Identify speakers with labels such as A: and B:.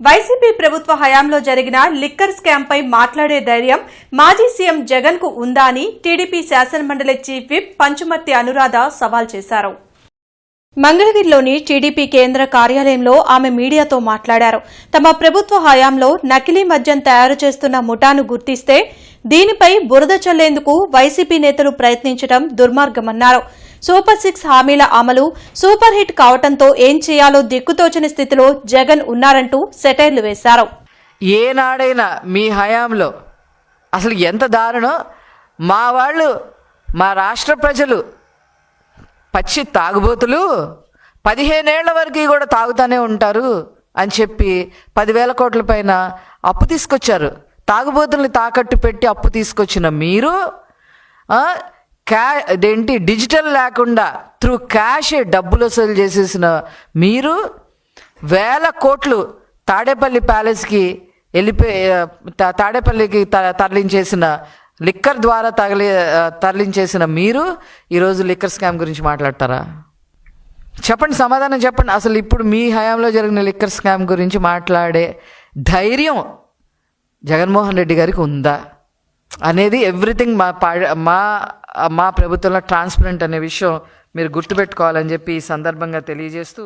A: YCP ప్రభుత్వ హయాంలో జరిగిన లిక్కర్ స్కామ్ పై మాట్లాడే ధైర్యం మాజీ సీఎం జగన్కు ఉందా అని టీడీపీ శాసనమండలి చీఫ్ విప్ పంచుమర్తి అనురాధ సవాల్ చేశారు. మంగళగిరిలోని టీడీపీ కేంద్ర కార్యాలయంలో ఆమె మీడియాతో మాట్లాడారు. తమ ప్రభుత్వ హయాంలో నకిలీ మద్యం తయారు చేస్తున్న ముఠాను గుర్తిస్తే దీనిపై బురద చల్లేందుకు వైసీపీ నేతలు ప్రయత్నించడం దుర్మార్గమన్నారు. సూపర్ సిక్స్ హామీల అమలు సూపర్ హిట్ కావడంతో ఏం చేయాలో దిక్కుతోచని స్థితిలో జగన్ ఉన్నారంటూ సెటైర్లు వేశారు.
B: ఏనాడైనా మీ హయాంలో అసలు ఎంత దారుణో మా వాళ్ళు మా రాష్ట్ర ప్రజలు పచ్చి తాగుబోతులు పదిహేనేళ్ళ వరకు కూడా తాగుతూనే ఉంటారు అని చెప్పి పదివేల కోట్ల పైన అప్పు తీసుకొచ్చారు. తాగుబోతుల్ని తాకట్టు పెట్టి అప్పు తీసుకొచ్చిన మీరు క్యా అదేంటి డిజిటల్ లేకుండా త్రూ క్యాష్ డబ్బులు వసూలు చేసేసిన మీరు వేల కోట్లు తాడేపల్లి ప్యాలెస్కి వెళ్ళిపోయి తా- తాడేపల్లికి త- తరలించేసిన లిక్కర్ ద్వారా తగిలి తరలించేసిన మీరు ఈరోజు లిక్కర్ స్కామ్ గురించి మాట్లాడతారా? చెప్పండి సమాధానం చెప్పండి. అసలు ఇప్పుడు మీ హయాంలో జరిగిన లిక్కర్ స్కామ్ గురించి మాట్లాడే ధైర్యం జగన్మోహన్ రెడ్డి గారికి ఉందా? అనేది ఎవ్రీథింగ్ మా పా మా మా ప్రభుత్వంలో ట్రాన్స్పరెంట్ అనే విషయం మీరు గుర్తుపెట్టుకోవాలని చెప్పి ఈ సందర్భంగా తెలియజేస్తూ